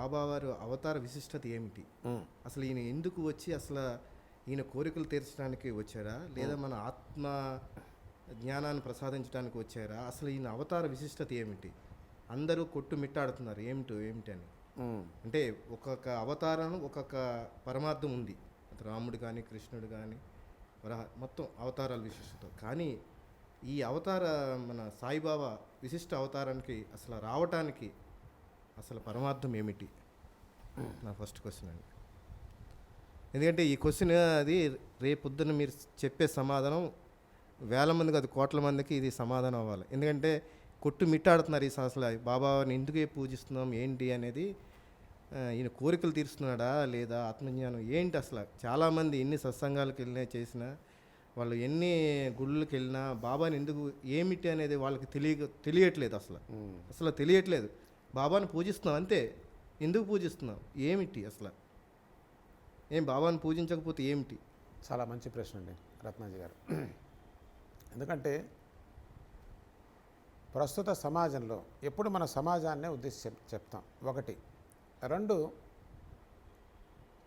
బాబా వారు అవతార విశిష్టత ఏమిటి? అసలు ఈయన ఎందుకు వచ్చి అసలు ఈయన కోరికలు తీర్చడానికి వచ్చారా? లేదా మన ఆత్మ జ్ఞానాన్ని ప్రసాదించడానికి వచ్చారా? అసలు ఈయన అవతార విశిష్టత ఏమిటి? అందరూ కొట్టు మిట్టాడుతున్నారు. ఏమిటో ఏమిటి అని. అంటే ఒక్కొక్క అవతారం ఒక్కొక్క పరమార్థం ఉంది. రాముడు కానీ కృష్ణుడు కానీ వరహ మొత్తం అవతారాల విశిష్టత. కానీ ఈ అవతార మన సాయిబాబా విశిష్ట అవతారానికి అసలు రావటానికి అసలు పరమార్థం ఏమిటి? నా ఫస్ట్ క్వశ్చన్ అండి. ఎందుకంటే ఈ క్వశ్చన్ అది రేపొద్దున మీరు చెప్పే సమాధానం వేల మందికి అది కోట్ల మందికి ఇది సమాధానం అవ్వాలి. ఎందుకంటే కొట్టు మిట్టాడుతున్నారు ఈ అసలు బాబాని ఎందుకే పూజిస్తున్నాం ఏంటి అనేది ఈయన కోరికలు తీరుస్తున్నాడా లేదా ఆత్మజ్ఞానం ఏంటి అసలు? చాలామంది ఎన్ని సత్సంగాలకు వెళ్ళినా చేసినా వాళ్ళు ఎన్ని గుళ్ళకి వెళ్ళినా బాబాని ఎందుకు ఏమిటి అనేది వాళ్ళకి తెలియ తెలియట్లేదు అసలు. అసలు తెలియట్లేదు. బాబాని పూజిస్తున్నాం అంతే. ఎందుకు పూజిస్తున్నాం ఏమిటి అసలు? ఏం బాబాని పూజించకపోతే ఏమిటి? చాలా మంచి ప్రశ్న అండి రత్నాజీ గారు. ఎందుకంటే ప్రస్తుత సమాజంలో ఎప్పుడు మన సమాజాన్నే ఉద్దేశించి చెప్తాం. ఒకటి. రెండు.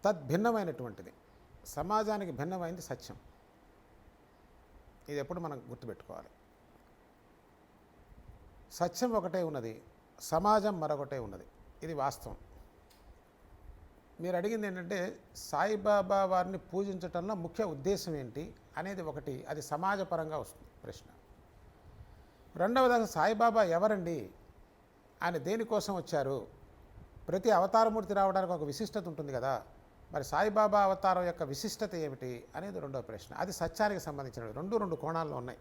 తద్భిన్నమైనటువంటిది. సమాజానికి భిన్నమైంది సత్యం. ఇది ఎప్పుడు మనం గుర్తుపెట్టుకోవాలి. సత్యం ఒకటే ఉన్నది. సమాజం మరొకటే ఉన్నది. ఇది వాస్తవం. మీరు అడిగింది ఏంటంటే సాయిబాబా వారిని పూజించటంలో ముఖ్య ఉద్దేశం ఏంటి అనేది ఒకటి అది సమాజపరంగా వస్తుంది ప్రశ్న. రెండవది సాయిబాబా ఎవరండి? ఆయన దేనికోసం వచ్చారు? ప్రతి అవతారమూర్తి రావడానికి ఒక విశిష్టత ఉంటుంది కదా. మరి సాయిబాబా అవతారం యొక్క విశిష్టత ఏమిటి అనేది రెండవ ప్రశ్న. అది సత్యానికి సంబంధించిన రెండు రెండు కోణాల్లో ఉన్నాయి.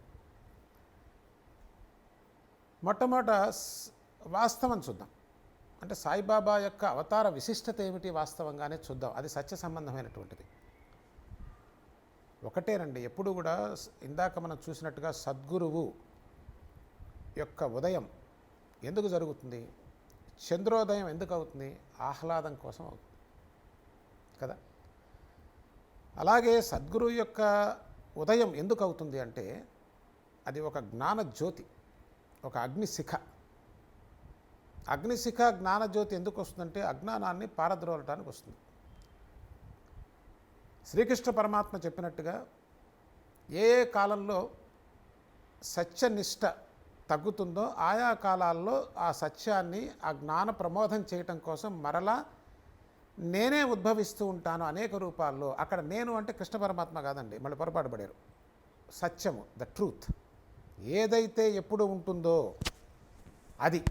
మొట్టమొదట వాస్తవం చూద్దాం. అంటే సాయిబాబా యొక్క అవతార విశిష్టత ఏమిటి వాస్తవంగానే చూద్దాం. అది సత్య సంబంధమైనటువంటిది. ఒకటేనండి ఎప్పుడు కూడా ఇందాక మనం చూసినట్టుగా సద్గురువు యొక్క ఉదయం ఎందుకు జరుగుతుంది? చంద్రోదయం ఎందుకు అవుతుంది? ఆహ్లాదం కోసం అవుతుంది. కదా? అలాగే సద్గురువు యొక్క ఉదయం ఎందుకు అవుతుంది అంటే అది ఒక జ్ఞాన జ్యోతి ఒక అగ్నిశిఖ. అగ్నిశిఖ జ్ఞానజ్యోతి ఎందుకు వస్తుందంటే అజ్ఞానాన్ని పారద్రోలటానికి వస్తుంది. శ్రీకృష్ణ పరమాత్మ చెప్పినట్టుగా ఏ ఏ కాలంలో సత్యనిష్ట తగ్గుతుందో ఆయా కాలాల్లో ఆ సత్యాన్ని ఆ జ్ఞాన ప్రమోదం చేయటం కోసం మరలా నేనే ఉద్భవిస్తూ ఉంటాను అనేక రూపాల్లో. అక్కడ నేను అంటే కృష్ణ పరమాత్మ కాదండి మళ్ళీ పొరపాటు పడారు. సత్యము ద ట్రూత్ ఏదైతే ఎప్పుడు ఉంటుందో అది.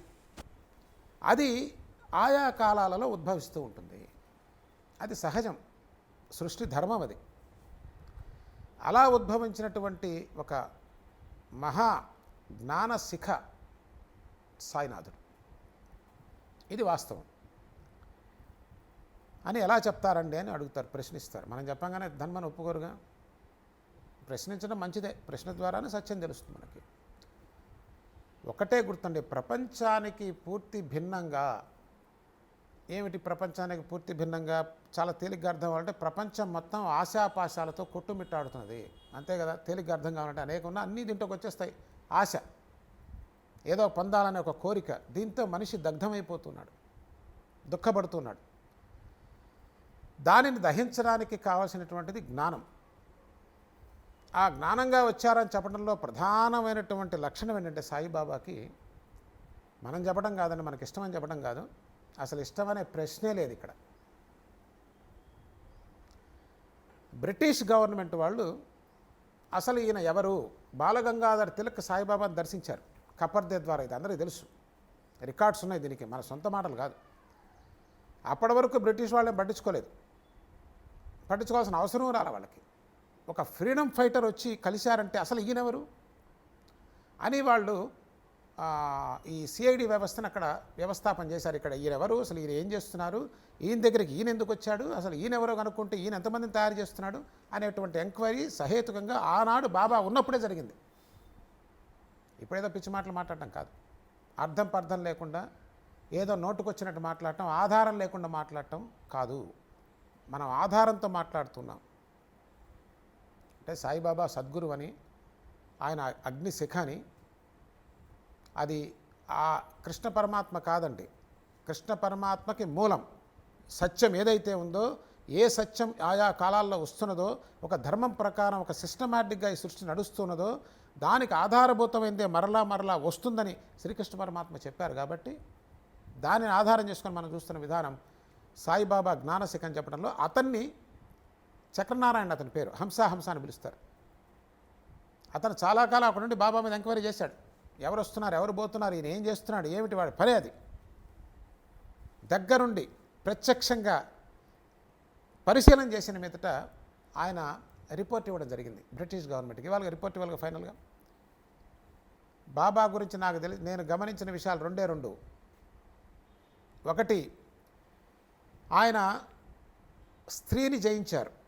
అది ఆయా కాలాలలో ఉద్భవిస్తూ ఉంటుంది. అది సహజం. సృష్టి ధర్మం అది. అలా ఉద్భవించినటువంటి ఒక మహా జ్ఞాన శిఖ సాయినాథుడు. ఇది వాస్తవం. అని ఎలా చెప్తారండి అని అడుగుతారు ప్రశ్నిస్తారు. మనం చెప్పంగానే ధన్మని ఒప్పుకోరుగా? ప్రశ్నించడం మంచిదే. ప్రశ్న ద్వారానే సత్యం తెలుస్తుంది మనకి. ఒకటే గుర్తుండే ప్రపంచానికి పూర్తి భిన్నంగా ఏమిటి ప్రపంచానికి పూర్తి భిన్నంగా? చాలా తేలిగ్గా అర్థం కావాలంటే ప్రపంచం మొత్తం ఆశాపాశాలతో కొట్టుమిట్టాడుతున్నది. అంతే కదా తేలిగ్గా అర్థం కావాలంటే అనేక ఉన్న అన్నీ దీంట్లోకి వచ్చేస్తాయి. ఆశ ఏదో పొందాలనే ఒక కోరిక దీంతో మనిషి దగ్ధమైపోతున్నాడు దుఃఖపడుతున్నాడు. దానిని దహించడానికి కావాల్సినటువంటిది జ్ఞానం. ఆ జ్ఞానంగా వచ్చారని చెప్పడంలో ప్రధానమైనటువంటి లక్షణం ఏంటంటే సాయిబాబాకి మనం చెప్పడం కాదండి మనకి ఇష్టమని చెప్పడం కాదు. అసలు ఇష్టం అనే ప్రశ్నే లేదు ఇక్కడ. బ్రిటిష్ గవర్నమెంట్ వాళ్ళు అసలు ఈయన ఎవరు? బాలగంగాధర్ తిలక్ సాయిబాబాను దర్శించారు. కపర్దే ద్వారా ఇది అందరికీ తెలుసు. రికార్డ్స్ ఉన్నాయి దీనికి మన సొంత మాటలు కాదు. అప్పటి వరకు బ్రిటిష్ వాళ్ళని పట్టించుకోలేదు. పట్టించుకోవాల్సిన అవసరం రాలే వాళ్ళకి. ఒక ఫ్రీడమ్ ఫైటర్ వచ్చి కలిశారంటే అసలు ఈయనెవరు? అని వాళ్ళు ఈ సిఐడి వ్యవస్థను అక్కడ వ్యవస్థాపన చేశారు. ఇక్కడ ఈయన ఎవరు అసలు ఈయన ఏం చేస్తున్నారు? ఈయన దగ్గరికి ఈయన ఎందుకు వచ్చాడు? అసలు ఈయనెవరో కనుక్కుంటే ఈయన ఎంతమందిని తయారు చేస్తున్నాడు? అనేటువంటి ఎంక్వైరీ సహేతుకంగా ఆనాడు బాబా ఉన్నప్పుడే జరిగింది. ఇప్పుడేదో పిచ్చి మాటలు మాట్లాడటం కాదు. అర్థం పర్థం లేకుండా ఏదో నోటుకొచ్చినట్టు మాట్లాడటం ఆధారం లేకుండా మాట్లాడటం కాదు. మనం ఆధారంతో మాట్లాడుతున్నాం. అంటే సాయిబాబా సద్గురు అని ఆయన అగ్నిశిఖ అని అది ఆ కృష్ణ పరమాత్మ కాదండి. కృష్ణ పరమాత్మకి మూలం. సత్యం ఏదైతే ఉందో ఏ సత్యం ఆయా కాలాల్లో వస్తున్నదో ఒక ధర్మం ప్రకారం ఒక సిస్టమాటిక్గా ఈ సృష్టి నడుస్తున్నదో దానికి ఆధారభూతమైందే మరలా మరలా వస్తుందని శ్రీకృష్ణ పరమాత్మ చెప్పారు కాబట్టి దానిని ఆధారం చేసుకొని మనం చూస్తున్న విధానం సాయిబాబా జ్ఞానశిఖ అని చెప్పడంలో అతన్ని చక్రనారాయణ అతని పేరు. హంస హంస అని పిలుస్తారు. అతను చాలా కాలం అక్కడ నుండి బాబా మీద ఎంక్వైరీ చేశాడు. ఎవరు వస్తున్నారు ఎవరు పోతున్నారు ఈయన ఏం చేస్తున్నాడు ఏమిటి వాడు పని అది? దగ్గరుండి ప్రత్యక్షంగా పరిశీలన చేసిన మీదట ఆయన రిపోర్ట్ ఇవ్వడం జరిగింది. బ్రిటిష్ గవర్నమెంట్కి. ఇవాళ రిపోర్ట్ ఇవ్వాలి ఫైనల్గా. బాబా గురించి నాకు తెలి నేను గమనించిన విషయాలు రెండే రెండు. ఒకటి ఆయన స్త్రీని జయించారు.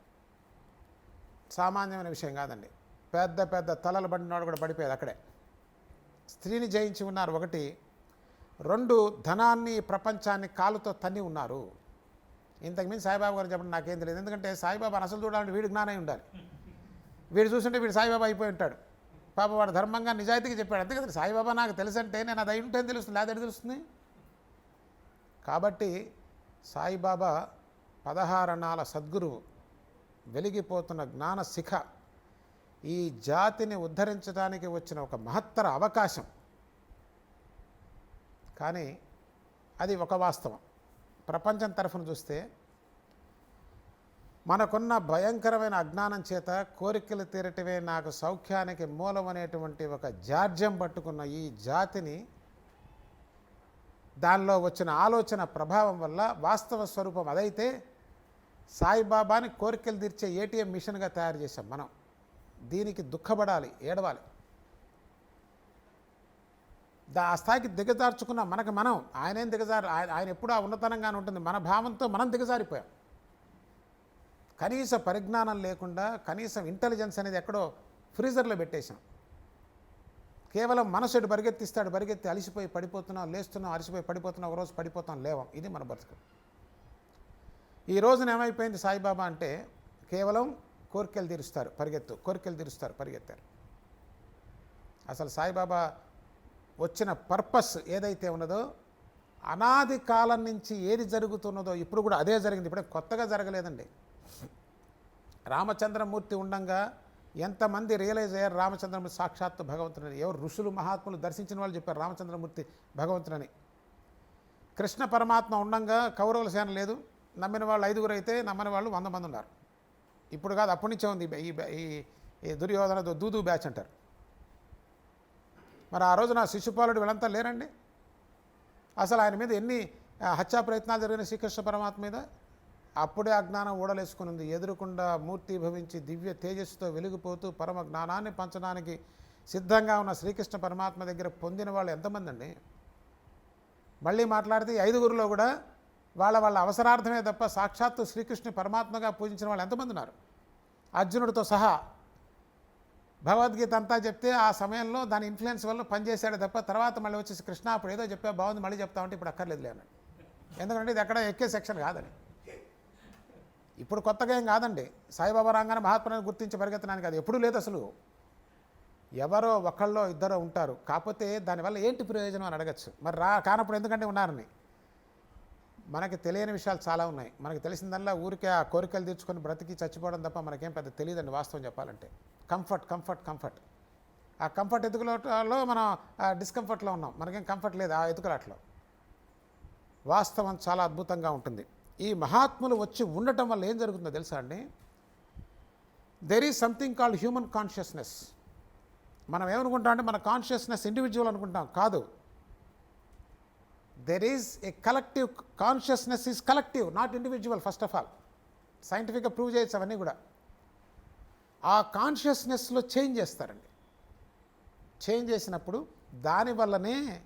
సామాన్యమైన విషయం కాదండి. పెద్ద పెద్ద తలలు పడినవాడు కూడా పడిపోయారు అక్కడే. స్త్రీని జయించి ఉన్నారు ఒకటి రెండు ధనాన్ని ప్రపంచాన్ని కాలుతో తన్ని ఉన్నారు. ఇంతకుమించి సాయిబాబా గారు చెప్పండి నాకేం తెలియదు. ఎందుకంటే సాయిబాబా అసలు చూడాలంటే వీడు జ్ఞానం ఉండాలి. వీడు చూస్తుంటే వీడు సాయిబాబా అయిపోయి ఉంటాడు. పాప వాడు ధర్మంగా నిజాయితీగా చెప్పాడు. అంతే కదా సాయిబాబా నాకు తెలుసంటే నేను అది అయి ఉంటే తెలుస్తుంది? లేదా తెలుస్తుంది? కాబట్టి సాయిబాబా పదహారణాల సద్గురువు వెలిగిపోతున్న జ్ఞాన శిఖ ఈ జాతిని ఉద్ధరించడానికి వచ్చిన ఒక మహత్తర అవకాశం. కానీ అది ఒక వాస్తవం. ప్రపంచం తరఫున చూస్తే మనకున్న భయంకరమైన అజ్ఞానం చేత కోరికలు తీరటమే నాకు సౌఖ్యానికి మూలం అనేటువంటి ఒక జాడ్యం పట్టుకున్న ఈ జాతిని దానిలో వచ్చిన ఆలోచన ప్రభావం వల్ల వాస్తవ స్వరూపం అదైతే సాయిబాబాని కోరికలు తీర్చే ఏటీఎం మిషన్గా తయారు చేశాం మనం. దీనికి దుఃఖపడాలి ఏడవాలి. దా ఆ స్థాయికి దిగజార్చుకున్న మనకు మనం ఆయనేం దిగజారు ఆయన ఆయన ఎప్పుడూ ఆ ఉన్నతనంగానే ఉంటుంది. మన భావంతో మనం దిగజారిపోయాం. కనీస పరిజ్ఞానం లేకుండా కనీసం ఇంటెలిజెన్స్ అనేది ఎక్కడో ఫ్రీజర్లో పెట్టేశాం. కేవలం మనసు పరిగెత్తిస్తాడు పరిగెత్తి అలిసిపోయి పడిపోతున్నాం లేస్తున్నాం అలిసిపోయి పడిపోతున్నాం ఒక రోజు పడిపోతాం లేవం. ఇది మన బతుకు. ఈ రోజున ఏమైపోయింది సాయిబాబా అంటే కేవలం కోరికలు తీరుస్తారు పరిగెత్తు కోరికలు తీరుస్తారు పరిగెత్తారు. అసలు సాయిబాబా వచ్చిన పర్పస్ ఏదైతే ఉన్నదో అనాది కాలం నుంచి ఏది జరుగుతున్నదో ఇప్పుడు కూడా అదే జరిగింది. ఇప్పుడే కొత్తగా జరగలేదండి. రామచంద్రమూర్తి ఉండంగా ఎంతమంది రియలైజ్ అయ్యారు రామచంద్రమూర్తి సాక్షాత్తు భగవంతుడని. ఎవరు ఋషులు మహాత్ములు దర్శించిన వాళ్ళు చెప్పారు రామచంద్రమూర్తి భగవంతుడని. కృష్ణ పరమాత్మ ఉండంగా కౌరవుల సేన లేదు. నమ్మిన వాళ్ళు ఐదుగురు అయితే నమ్మని వాళ్ళు వంద మంది ఉన్నారు. ఇప్పుడు కాదు అప్పటి నుంచే ఉంది ఈ ఈ ఈ దుర్యోధన దూదు బ్యాచ్ అంటారు. మరి ఆ రోజున శిశుపాలుడు వీళ్ళంతా లేరండి? అసలు ఆయన మీద ఎన్ని హత్యా ప్రయత్నాలు జరిగిన శ్రీకృష్ణ పరమాత్మ మీద? అప్పుడే అజ్ఞానం ఊడలేసుకుని ఉంది. ఎదురుకుండా మూర్తి భవించి దివ్య తేజస్సుతో వెలిగిపోతూ పరమ జ్ఞానాన్ని పంచడానికి సిద్ధంగా ఉన్న శ్రీకృష్ణ పరమాత్మ దగ్గర పొందిన వాళ్ళు ఎంతమంది అండి? మళ్ళీ మాట్లాడితే ఐదుగురిలో కూడా వాళ్ళ వాళ్ళ అవసరార్థమే తప్ప సాక్షాత్తు శ్రీకృష్ణుని పరమాత్మగా పూజించిన వాళ్ళు ఎంతమంది ఉన్నారు? అర్జునుడితో సహా. భగవద్గీత అంతా చెప్తే ఆ సమయంలో దాని ఇన్ఫ్లుయెన్స్ వల్ల పనిచేశాడు తప్ప తర్వాత మళ్ళీ వచ్చేసి కృష్ణ అప్పుడు ఏదో చెప్పా బాగుంది మళ్ళీ చెప్తామంటే ఇప్పుడు అక్కర్లేదు అన్నాడు. ఎందుకంటే ఇది ఎక్కడ ఎక్కే సెక్షన్ కాదని. ఇప్పుడు కొత్తగా ఏం కాదండి. సాయిబాబా రాగానే మహాత్ముని గుర్తించి పరిగెత్తడానికి అది ఎప్పుడూ లేదు అసలు. ఎవరో ఒకళ్ళో ఇద్దరో ఉంటారు. కాకపోతే దానివల్ల ఏంటి ప్రయోజనం అని అడగచ్చు. మరి రా కానప్పుడు ఎందుకంటే ఉన్నారని. మనకి తెలియని విషయాలు చాలా ఉన్నాయి. మనకి తెలిసిందల్లా ఊరికే ఆ కోరికలు తీర్చుకొని బ్రతికి చచ్చిపోవడం తప్ప మనకేం పెద్ద తెలియదండి వాస్తవం చెప్పాలంటే. Comfort comfort comfort. ఆ కంఫర్ట్ ఎదుగులో మనం డిస్కంఫర్ట్లో ఉన్నాం. మనకేం కంఫర్ట్ లేదు ఆ ఎదుగులాట్లో. వాస్తవం చాలా అద్భుతంగా ఉంటుంది. ఈ మహాత్ములు వచ్చి ఉండటం వల్ల ఏం జరుగుతుందో తెలుసా అండి? There is something called human consciousness మనం ఏమనుకుంటాం అంటే మన కాన్షియస్నెస్ ఇండివిజువల్ అనుకుంటాం. కాదు. There is a collective consciousness is collective not individual first of all సైంటిఫిక్గా ప్రూవ్ చేయొచ్చు అవన్నీ కూడా. ఆ కాన్షియస్నెస్లో చేంజ్ చేస్తారండి. చేంజ్ చేసినప్పుడు దానివల్లనే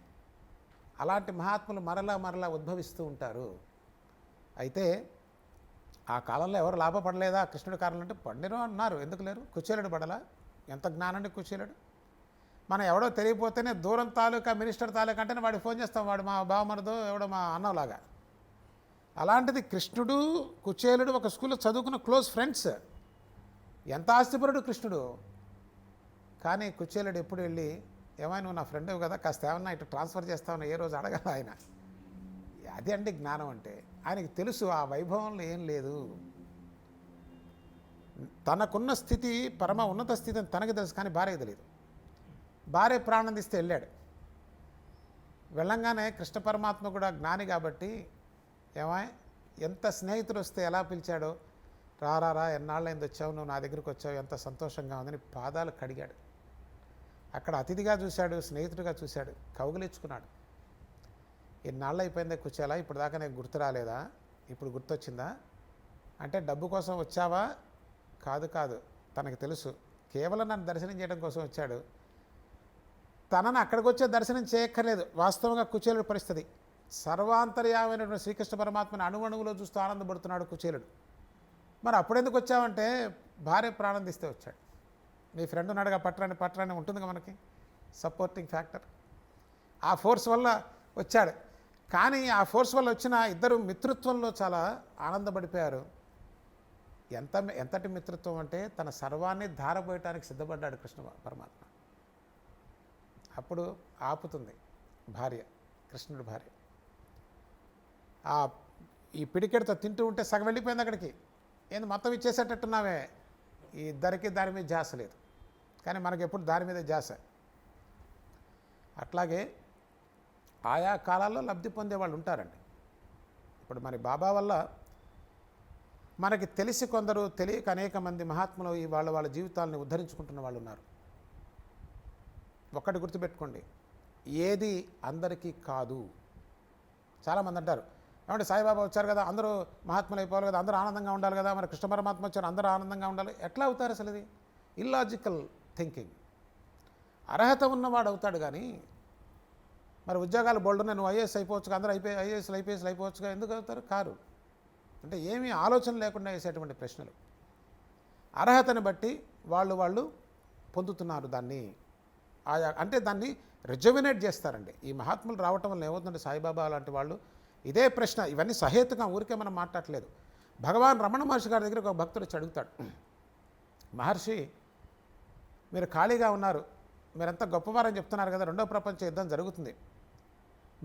అలాంటి మహాత్ములు మరలా మరలా ఉద్భవిస్తూ ఉంటారు. అయితే ఆ కాలంలో ఎవరు లాభపడలేదా? కృష్ణుడి కారణం అంటే పండినో అన్నారు. ఎందుకు లేరు? కుచేలుడు పడలా? ఎంత జ్ఞానాన్ని కుచేలుడు? మనం ఎవడో తెలియపోతేనే దూరం తాలూకా మినిస్టర్ తాలూకా అంటేనే వాడికి ఫోన్ చేస్తాం. వాడు మా బావమరదో ఎవడో మా అన్నలాగా. అలాంటిది కృష్ణుడు కుచేలుడు ఒక స్కూల్లో చదువుకున్న క్లోజ్ ఫ్రెండ్స్. ఎంత ఆస్తిపరుడు కృష్ణుడు? కానీ కుచేలుడు ఎప్పుడు వెళ్ళి ఏమైనా నువ్వు నా ఫ్రెండ్ కదా కాస్త ఏమన్నా ఇటు ట్రాన్స్ఫర్ చేస్తావని ఏ రోజు అడగల ఆయన. అదే అండి జ్ఞానం అంటే. ఆయనకి తెలుసు ఆ వైభవంలో ఏం లేదు. తనకున్న స్థితి పరమ ఉన్నత స్థితి అని తనకి తెలుసు కానీ భార్యకు తెలియదు. భార్య ప్రాణం తీస్తే వెళ్ళాడు. వెళ్ళంగానే కృష్ణ పరమాత్మ కూడా జ్ఞాని కాబట్టి ఏమా ఎంత స్నేహితుడు వస్తే ఎలా పిలిచాడో రారా రా ఎన్నాళ్ళైంది వచ్చావు నువ్వు నా దగ్గరికి వచ్చావు ఎంత సంతోషంగా ఉందని పాదాలు కడిగాడు. అక్కడ అతిథిగా చూశాడు స్నేహితుడిగా చూశాడు కౌగులించుకున్నాడు. ఎన్నాళ్ళు అయిపోయిందే కూర్చోలా ఇప్పుడు దాకా నేను గుర్తు రాలేదా ఇప్పుడు గుర్తొచ్చిందా? అంటే డబ్బు కోసం వచ్చావా? కాదు కాదు తనకు తెలుసు. కేవలం నన్ను దర్శనం చేయడం కోసం వచ్చాడు. తనను అక్కడికి వచ్చే దర్శనం చేయక్కర్లేదు. వాస్తవంగా కుచేలుడు పరిస్థితి. సర్వాంతర్యామైనటువంటి శ్రీకృష్ణ పరమాత్మని అణువణువులో చూస్తూ ఆనందపడుతున్నాడు కుచేలుడు. మరి అప్పుడెందుకు వచ్చావంటే భార్య ప్రాణం తీస్తే వచ్చాడు. మీ ఫ్రెండ్ ఉన్నాడుగా పట్టరాని పట్టరాని ఉంటుందిగా మనకి? Supporting factor. ఆ ఫోర్స్ వల్ల వచ్చాడు. కానీ ఆ ఫోర్స్ వల్ల వచ్చిన ఇద్దరు మిత్రత్వంలో చాలా ఆనందపడిపోయారు. ఎంత ఎంతటి మిత్రత్వం అంటే తన సర్వాన్ని ధారపోయటానికి సిద్ధపడ్డాడు కృష్ణ పరమాత్మ. అప్పుడు ఆపుతుంది భార్య కృష్ణుడి భార్య. ఆ ఈ పిడికెడితో తింటూ ఉంటే సగం వెళ్ళిపోయింది అక్కడికి. ఏంది మొత్తం ఇచ్చేసేటట్టున్నావే? ఈ ఇద్దరికి దాని మీద జాస లేదు. కానీ మనకి ఎప్పుడు దాని మీద జాస. అట్లాగే ఆయా కాలాల్లో లబ్ధి పొందే వాళ్ళు ఉంటారండి. ఇప్పుడు మరి బాబా వల్ల మనకి తెలిసి కొందరు తెలియక అనేక మంది మహాత్ములు ఈ వాళ్ళ వాళ్ళ జీవితాలను ఉద్ధరించుకుంటున్న వాళ్ళు ఉన్నారు. ఒక్కటి గుర్తుపెట్టుకోండి. ఏది అందరికీ కాదు. చాలామంది అంటారు ఏమంటే సాయిబాబా వచ్చారు కదా అందరూ మహాత్ములు అయిపోవాలి కదా అందరూ ఆనందంగా ఉండాలి కదా మరి కృష్ణ పరమాత్మ వచ్చారు అందరూ ఆనందంగా ఉండాలి. ఎట్లా అవుతారు అసలు ఇది? ఇల్లాజికల్ థింకింగ్ అర్హత ఉన్నవాడు అవుతాడు కానీ మరి ఉద్యోగాలు బోల్డ్ ఉన్నాయి నువ్వు ఐఏఎస్ అయిపోవచ్చు అందరూ అయిపోయి ఐఏఎస్లు ఐపీఎస్లు అయిపోవచ్చుగా ఎందుకు అవుతారు? కారు. అంటే ఏమీ ఆలోచన లేకుండా వేసేటువంటి ప్రశ్నలు. అర్హతని బట్టి వాళ్ళు వాళ్ళు పొందుతున్నారు దాన్ని. ఆయా అంటే దాన్ని రిజర్వినేట్ చేస్తారండి. ఈ మహాత్ములు రావటం వల్ల ఏమవుతుందంటే సాయిబాబా లాంటి వాళ్ళు ఇదే ప్రశ్న ఇవన్నీ సహేతుగా ఊరికే మనం మాట్లాడలేదు భగవాన్ రమణ మహర్షి గారి దగ్గర ఒక భక్తుడు వచ్చి అడుగుతాడు. మహర్షి మీరు ఖాళీగా ఉన్నారు. మీరంతా గొప్పవారని చెప్తున్నారు కదా రెండో ప్రపంచ యుద్ధం జరుగుతుంది.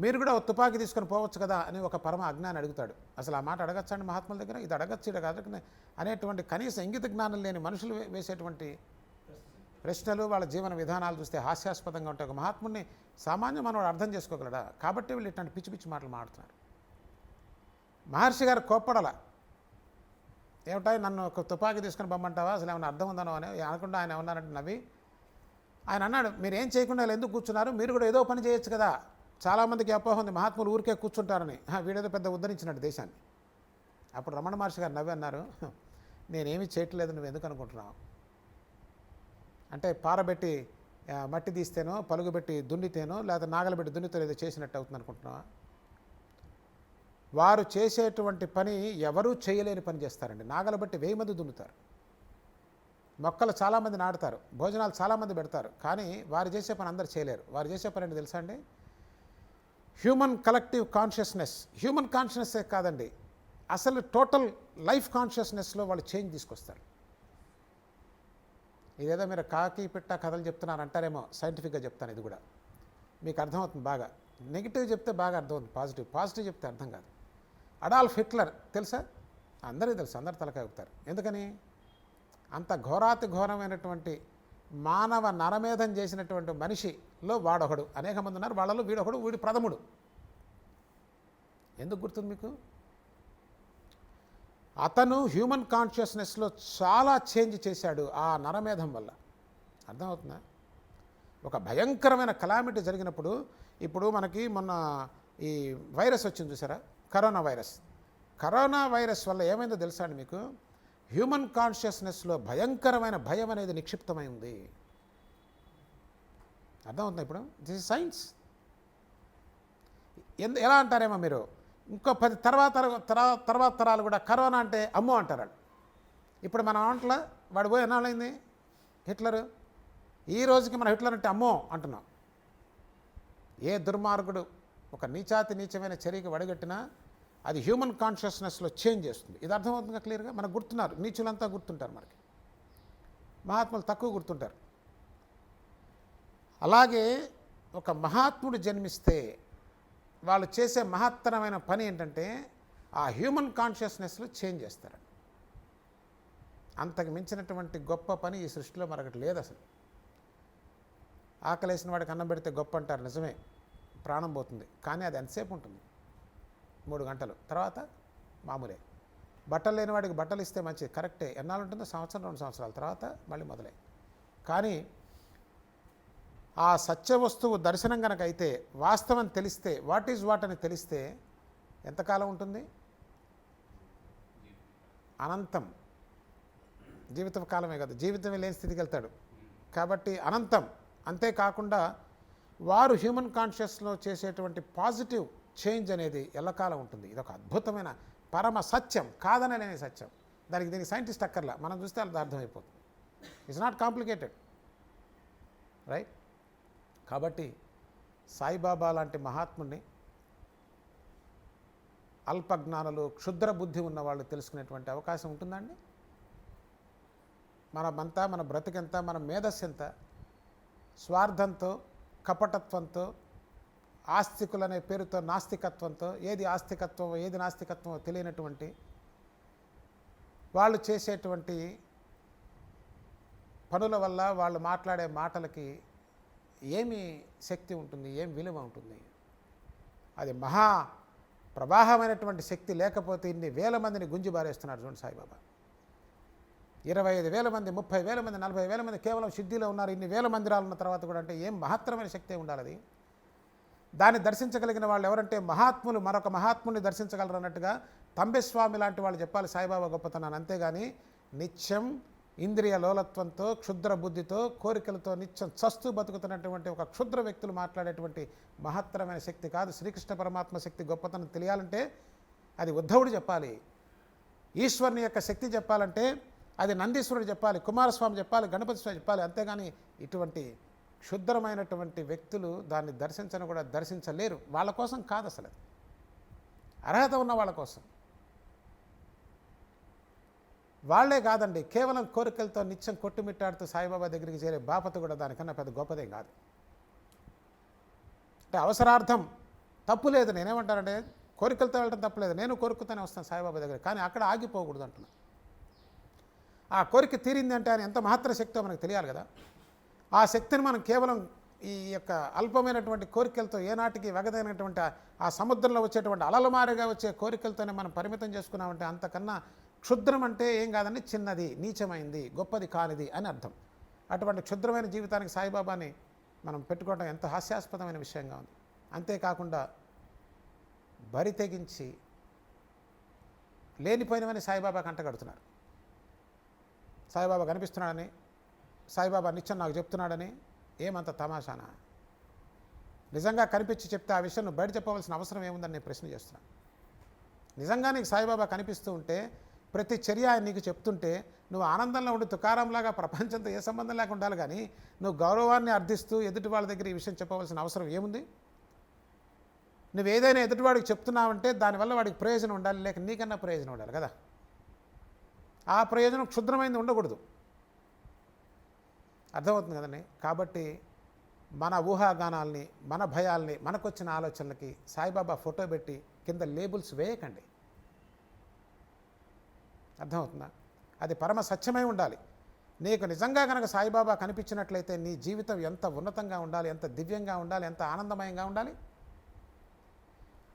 మీరు కూడా ఒక తుపాకీ తీసుకొని పోవచ్చు కదా అని ఒక పరమ అజ్ఞాని అడుగుతాడు. అసలు ఆ మాట అడగచ్చండి మహాత్ముల దగ్గర? ఇది అడగచ్చు ఇది అనేటువంటి కనీస ఇంగిత జ్ఞానం లేని మనుషులు వేసేటువంటి ప్రశ్నలు వాళ్ళ జీవన విధానాలు చూస్తే హాస్యాస్పదంగా ఉంటే ఒక మహాత్ముడిని సామాన్య మనవాడు అర్థం చేసుకోగలడా? కాబట్టి వీళ్ళు ఇట్లాంటి పిచ్చి పిచ్చి మాటలు మాడుతున్నారు. మహర్షి గారు కోప్పడల. ఏమిటా నన్ను ఒక తుపాకీ తీసుకొని బొమ్మంటావా? అసలు ఏమైనా అర్థం ఉందనో అని అనకుండా ఆయన ఏమన్నారంటే నవ్వి ఆయన అన్నాడు మీరు ఏం చేయకుండా ఎందుకు కూర్చున్నారు? మీరు కూడా ఏదో పని చేయొచ్చు కదా. చాలామందికి అపోహ ఉంది మహాత్ములు ఊరికే కూర్చుంటారని. వీడేదో పెద్ద ఉద్ధరించినట్టు దేశాన్ని. అప్పుడు రమణ మహర్షి గారు నవ్వి అన్నారు నేనేమి చేయట్లేదు నువ్వు ఎందుకు అనుకుంటున్నావు? అంటే పారబెట్టి మట్టి తీస్తేనో పలుగుబెట్టి దున్నితేనో లేదా నాగలబెట్టి దున్నితో ఏదో చేసినట్టు అవుతుంది అనుకుంటున్నావా? వారు చేసేటువంటి పని ఎవరూ చేయలేని పని చేస్తారండి. నాగలబెట్టి వెయ్యి మంది దున్నుతారు. మొక్కలు చాలామంది నాటుతారు భోజనాలు చాలామంది పెడతారు కానీ వారు చేసే పని అందరు చేయలేరు. వారు చేసే పని ఏంటి తెలుసా అండి? Human collective consciousness. Human consciousness కాదండి. అసలు టోటల్ లైఫ్ కాన్షియస్నెస్లో వాళ్ళు చేంజ్ తీసుకొస్తారు. ఇదేదో మీరు కాకి పిట్ట కథలు చెప్తున్నారు అంటారేమో సైంటిఫిక్గా చెప్తాను ఇది కూడా. మీకు అర్థమవుతుంది బాగా. నెగిటివ్ చెప్తే బాగా అర్థమవుతుంది పాజిటివ్ పాజిటివ్ చెప్తే అర్థం కాదు. అడాల్ఫ్ హిట్లర్ తెలుసా? అందరికీ తెలుసు అందరు తలకాయ ఊపుతారు. ఎందుకని? అంత ఘోరాతి ఘోరమైనటువంటి మానవ నరమేధం చేసినటువంటి మనిషిలో వాడొకడు. అనేక మంది ఉన్నారు వాళ్ళలో వీడొకడు వీడి ప్రథముడు. ఎందుకు గుర్తుంది మీకు? అతను హ్యూమన్ కాన్షియస్నెస్లో చాలా చేంజ్ చేశాడు ఆ నరమేధం వల్ల. అర్థమవుతుందా? ఒక భయంకరమైన కలామిటీ జరిగినప్పుడు ఇప్పుడు మనకి మొన్న ఈ వైరస్ వచ్చింది చూసారా? Corona virus. కరోనా వైరస్ వల్ల ఏమైందో తెలుసా అండి మీకు? హ్యూమన్ కాన్షియస్నెస్లో భయంకరమైన భయం అనేది నిక్షిప్తమై ఉంది. అర్థమవుతుందా ఇప్పుడు? This is science. ఎందు ఎలా అంటారేమో మీరు? ఇంకో పది తర్వాత తర్వాత తరాలు కూడా కరోనా అంటే అమ్మో అంటారు ఇప్పుడు మన ఆంట్ల వాడు పోయి ఎన్నాళ్ళైంది హిట్లరు? ఈ రోజుకి మన హిట్లర్ అంటే అమ్మో అంటున్నాం. ఏ దుర్మార్గుడు ఒక నీచాతి నీచమైన చర్యకి వడగట్టినా అది హ్యూమన్ కాన్షియస్నెస్లో చేంజ్ చేస్తుంది. ఇది అర్థమవుతుందిగా క్లియర్గా? మనకు గుర్తున్నారు. నీచులంతా గుర్తుంటారు మనకి. మహాత్ములు తక్కువ గుర్తుంటారు. అలాగే ఒక మహాత్ముడు జన్మిస్తే వాళ్ళు చేసే మహత్తరమైన పని ఏంటంటే ఆ హ్యూమన్ కాన్షియస్నెస్లో చేంజ్ చేస్తారు. అంతకు మించినటువంటి గొప్ప పని ఈ సృష్టిలో మరొకటి లేదు అసలు. ఆకలేసిన వాడికి అన్నం పెడితే గొప్ప అంటారు నిజమే. ప్రాణం పోతుంది కానీ అది ఎంతసేపు ఉంటుంది? మూడు గంటలు. తర్వాత మామూలే. బట్టలు లేని వాడికి బట్టలు ఇస్తే మంచిది కరెక్టే. ఎన్నాళ్ళు ఉంటుందో? సంవత్సరం రెండు సంవత్సరాల. తర్వాత మళ్ళీ మొదలై. కానీ ఆ సత్య వస్తువు దర్శనం కనుకైతే అయితే వాస్తవం తెలిస్తే వాట్ ఈజ్ వాట్ అని తెలిస్తే ఎంతకాలం ఉంటుంది? అనంతం. జీవిత కాలమే కదా. జీవితమే లేని స్థితికి వెళ్తాడు. కాబట్టి అనంతం. అంతేకాకుండా వారు హ్యూమన్ కాన్షియస్లో చేసేటువంటి పాజిటివ్ చేంజ్ అనేది ఎల్లకాలం ఉంటుంది. ఇది ఒక అద్భుతమైన పరమ సత్యం. కాదనలేని సత్యం. దానికి దీనికి సైంటిస్ట్ అక్కర్లా. మనం చూస్తే అది అర్థమైపోతుంది. ఇట్స్ నాట్ కాంప్లికేటెడ్ రైట్ కాబట్టి సాయిబాబా లాంటి మహాత్ముడిని అల్పజ్ఞానులు క్షుద్ర బుద్ధి ఉన్న వాళ్ళు తెలుసుకునేటువంటి అవకాశం ఉంటుందండి? మనమంతా మన బ్రతికెంత మన మేధస్సు ఎంత స్వార్థంతో కపటత్వంతో ఆస్తికులనే పేరుతో నాస్తికత్వంతో ఏది ఆస్తికత్వం ఏది నాస్తికత్వం తెలియనటువంటి వాళ్ళు చేసేటువంటి పనుల వల్ల వాళ్ళు మాట్లాడే మాటలకి ఏమి శక్తి ఉంటుంది? ఏం విలువ ఉంటుంది? అది మహా ప్రవాహమైనటువంటి శక్తి లేకపోతే ఇన్ని వేల మందిని గుంజి బారేస్తున్నాడు చూడండి సాయిబాబా. ఇరవై ఐదు వేల మంది ముప్పై వేల మంది నలభై వేల మంది కేవలం సిద్ధిలో ఉన్నారు. ఇన్ని వేల మందిరాలు ఉన్న తర్వాత కూడా అంటే ఏం మహత్తరమైన శక్తి ఉండాలి అది? దాన్ని దర్శించగలిగిన వాళ్ళు ఎవరంటే మహాత్ములు మరొక మహాత్ముని దర్శించగలరు అన్నట్టుగా తంబెస్వామి లాంటి వాళ్ళు చెప్పాలి సాయిబాబా గొప్పతనాన్ని. అంతేగాని నిత్యం ఇంద్రియ లోలత్వంతో క్షుద్ర బుద్ధితో కోరికలతో నిత్యం చస్తూ బతుకుతున్నటువంటి ఒక క్షుద్ర వ్యక్తులు మాట్లాడేటువంటి మహత్తరమైన శక్తి కాదు. శ్రీకృష్ణ పరమాత్మ శక్తి గొప్పతనం తెలియాలంటే అది ఉద్ధవుడు చెప్పాలి. ఈశ్వరుని యొక్క శక్తి చెప్పాలంటే అది నందీశ్వరుడు చెప్పాలి కుమారస్వామి చెప్పాలి గణపతి స్వామి చెప్పాలి. అంతేగాని ఇటువంటి క్షుద్రమైనటువంటి వ్యక్తులు దాన్ని దర్శించని కూడా దర్శించలేరు. వాళ్ళ కోసం కాదు అసలు అర్హత ఉన్న వాళ్ళ కోసం. వాళ్ళే కాదండి కేవలం కోరికలతో నిత్యం కొట్టుమిట్టాడుతూ సాయిబాబా దగ్గరికి చేరే బాపత కూడా దానికన్నా పెద్ద గొప్పదేం కాదు. అంటే అవసరార్థం తప్పు లేదు నేనేమంటానంటే కోరికలతో వెళ్ళడం తప్పలేదు నేను కోరుకుతూనే వస్తాను సాయిబాబా దగ్గర కానీ అక్కడ ఆగిపోకూడదు అంటున్నా. ఆ కోరిక తీరింది అంటే ఆయన ఎంత మహత్తర శక్తో మనకు తెలియాలి కదా. ఆ శక్తిని మనం కేవలం ఈ యొక్క అల్పమైనటువంటి కోరికలతో ఏనాటికి వెగదైనటువంటి ఆ సముద్రంలో వచ్చేటువంటి అలలమారిగా వచ్చే కోరికలతోనే మనం పరిమితం చేసుకున్నామంటే అంతకన్నా క్షుద్రం అంటే ఏం కాదండి? చిన్నది నీచమైంది గొప్పది కానిది అని అర్థం. అటువంటి క్షుద్రమైన జీవితానికి సాయిబాబాని మనం పెట్టుకోవడం ఎంత హాస్యాస్పదమైన విషయంగా ఉంది. అంతేకాకుండా బరి తెగించి లేనిపోయినవని సాయిబాబా కంటగడుతున్నారు. సాయిబాబా కనిపిస్తున్నాడని సాయిబాబా నిత్యం నాకు చెప్తున్నాడని ఏమంత తమాషానా? నిజంగా కనిపించి చెప్తే ఆ విషయం బయట చెప్పవలసిన అవసరం ఏముందని నేను ప్రశ్న చేస్తున్నాను నిజంగా నీకు సాయిబాబా కనిపిస్తూ ఉంటే ప్రతి చర్య నీకు చెప్తుంటే నువ్వు ఆనందంలో ఉండి తుకారంలాగా ప్రపంచంతో ఏ సంబంధం లేకుండా ఉండాలి కానీ నువ్వు గౌరవాన్ని అర్థిస్తూ ఎదుటి వాళ్ళ దగ్గర ఈ విషయం చెప్పవలసిన అవసరం ఏముంది? నువ్వు ఏదైనా ఎదుటివాడికి చెప్తున్నావంటే దానివల్ల వాడికి ప్రయోజనం ఉండాలి లేక నీకన్నా ప్రయోజనం ఉండాలి కదా? ఆ ప్రయోజనం క్షుద్రమైంది ఉండకూడదు. అర్థమవుతుంది కదండి? కాబట్టి మన ఊహాగానాల్ని మన భయాల్ని మనకొచ్చిన ఆలోచనలకి సాయిబాబా ఫోటో పెట్టి కింద లేబుల్స్ వేయకండి. అర్థమవుతుందా? అది పరమ సత్యమై ఉండాలి. నీకు నిజంగా కనుక సాయిబాబా కనిపించినట్లయితే నీ జీవితం ఎంత ఉన్నతంగా ఉండాలి ఎంత దివ్యంగా ఉండాలి ఎంత ఆనందమయంగా ఉండాలి?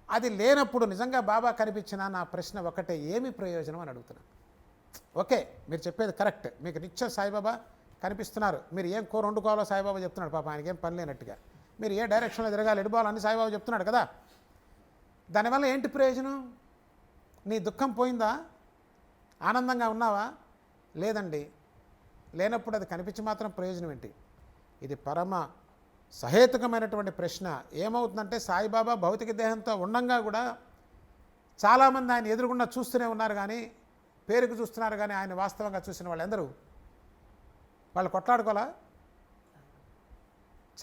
అది లేనప్పుడు నిజంగా బాబా కనిపించినా నా ప్రశ్న ఒకటే ఏమి ప్రయోజనం అని అడుగుతున్నాను ఓకే మీరు చెప్పేది కరెక్ట్. మీకు నిత్యం సాయిబాబా కనిపిస్తున్నారు. మీరు ఏం కూర వండుకోవాలో సాయిబాబా చెప్తున్నాడు. పాప ఆయనకి ఏం పని లేనట్టుగా. మీరు ఏ డైరెక్షన్లో తిరగాలి ఎడుకోవాలని సాయిబాబా చెప్తున్నాడు కదా. దానివల్ల ఏంటి ప్రయోజనం? నీ దుఃఖం పోయిందా? ఆనందంగా ఉన్నావా? లేదండి. లేనప్పుడు అది కనిపించి మాత్రం ప్రయోజనం ఏంటి? ఇది పరమ సహేతుకమైనటువంటి ప్రశ్న. ఏమవుతుందంటే సాయిబాబా భౌతిక దేహంతో ఉండంగా కూడా చాలామంది ఆయన ఎదురుగుండా చూస్తూనే ఉన్నారు కానీ పేరుకు చూస్తున్నారు కానీ ఆయన వాస్తవంగా చూసిన వాళ్ళందరూ? వాళ్ళు కొట్లాడుకోలే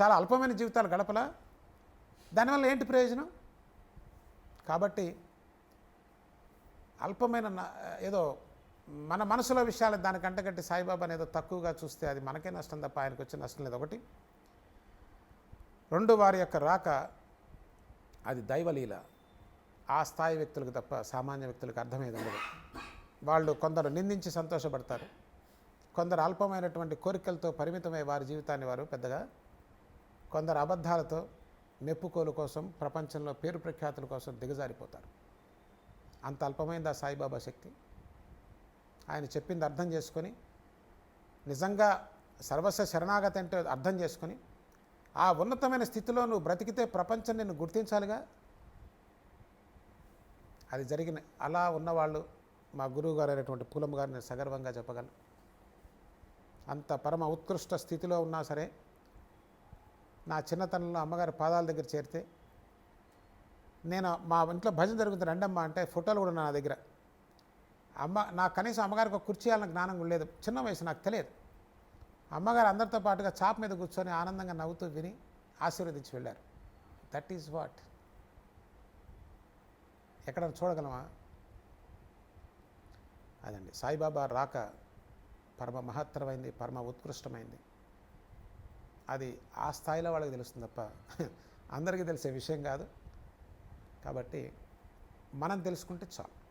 చాలా అల్పమైన జీవితాలు గడపలా? దానివల్ల ఏంటి ప్రయోజనం? కాబట్టి అల్పమైన నా- ఏదో మన మనసులో విషయాలు దానికంటే గట్టి సాయిబాబా ఏదో తక్కువగా చూస్తే అది మనకే నష్టం తప్ప ఆయనకు వచ్చే నష్టం లేదు. ఒకటి రెండు వారి యొక్క రాక అది దైవలీల. ఆ స్థాయి వ్యక్తులకు తప్ప సామాన్య వ్యక్తులకు అర్థమయ్యేది ఉండదు. వాళ్ళు కొందరు నిందించి సంతోషపడతారు. కొందరు అల్పమైనటువంటి కోరికలతో పరిమితమై వారి జీవితాన్ని వారు పెద్దగా కొందరు అబద్ధాలతో మెప్పుకోలు కోసం ప్రపంచంలో పేరు ప్రఖ్యాతుల కోసం దిగజారిపోతారు. అంత అల్పమైంది ఆ సాయిబాబా శక్తి. ఆయన చెప్పింది అర్థం చేసుకొని నిజంగా సర్వస్వ శరణాగతి అంటే అర్థం చేసుకొని ఆ ఉన్నతమైన స్థితిలో నువ్వు బ్రతికితే ప్రపంచం నిన్ను గుర్తించాలిగా? అది జరిగిన అలా ఉన్నవాళ్ళు మా గురువు గారు అయినటువంటి పూలమ్మ నేను సగర్వంగా చెప్పగలను. అంత పరమ ఉత్కృష్ట స్థితిలో ఉన్నా సరే నా చిన్నతనంలో అమ్మగారి పాదాల దగ్గర చేరితే నేను మా ఇంట్లో భజన జరుగుతుంది రండమ్మ అంటే ఫోటోలు కూడా నా దగ్గర. అమ్మ నాకు కనీసం అమ్మగారికి ఒక కుర్చీ అన్న జ్ఞానం కూడా లేదు. చిన్న వయసు నాకు తెలియదు. అమ్మగారు అందరితో పాటుగా చాప్ మీద కూర్చొని ఆనందంగా నవ్వుతూ విని ఆశీర్వదించి వెళ్ళారు. దట్ ఈజ్ వాట్ ఎక్కడ చూడగలమా? అదండి. సాయిబాబా రాక పరమ మహత్తరమైంది పరమ ఉత్కృష్టమైంది. అది ఆ స్థాయిలో వాళ్ళకి తెలుస్తుంది తప్ప అందరికీ తెలిసే విషయం కాదు. కాబట్టి మనం తెలుసుకుంటే చాలు.